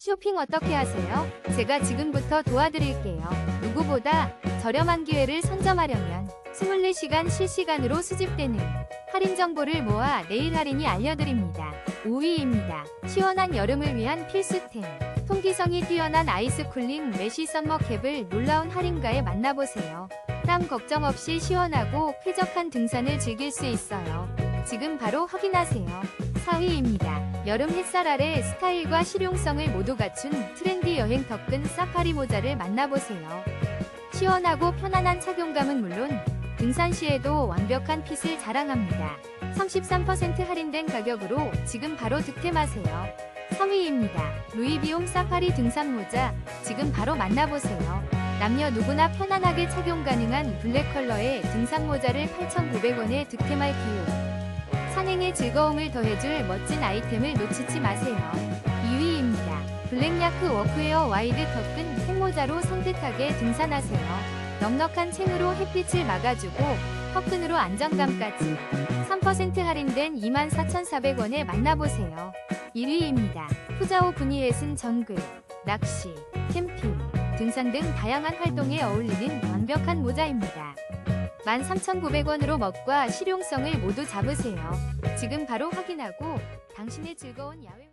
쇼핑 어떻게 하세요? 제가 지금부터 도와드릴게요. 누구보다 저렴한 기회를 선점하려면 24시간 실시간으로 수집되는 할인 정보를 모아 내일 할인이 알려드립니다. 5위입니다. 시원한 여름을 위한 필수템. 통기성이 뛰어난 아이스 쿨링 메쉬 썸머 캡을 놀라운 할인가에 만나보세요. 땀 걱정 없이 시원하고 쾌적한 등산을 즐길 수 있어요. 지금 바로 확인하세요. 4위입니다. 여름 햇살 아래 스타일과 실용성을 모두 갖춘 트렌디 여행 덕근 사파리 모자를 만나보세요. 시원하고 편안한 착용감은 물론 등산 시에도 완벽한 핏을 자랑합니다. 33% 할인된 가격으로 지금 바로 득템하세요. 3위입니다. 루이비움 사파리 등산 모자 지금 바로 만나보세요. 남녀 누구나 편안하게 착용 가능한 블랙 컬러의 등산 모자를 8,900원에 득템할 기회. 산행의 즐거움을 더해줄 멋진 아이템을 놓치지 마세요. 2위입니다. 블랙야크 워크웨어 와이드 턱근 생모자로 산뜻하게 등산하세요. 넉넉한 챙으로 햇빛을 막아주고 턱근으로 안정감까지 3% 할인된 24,400원에 만나보세요. 1위입니다. 푸자오 분이에슨 정글, 낚시, 캠핑, 등산 등 다양한 활동에 어울리는 완벽한 모자입니다. 13,900원으로 멋과 실용성을 모두 잡으세요. 지금 바로 확인하고 당신의 즐거운 야외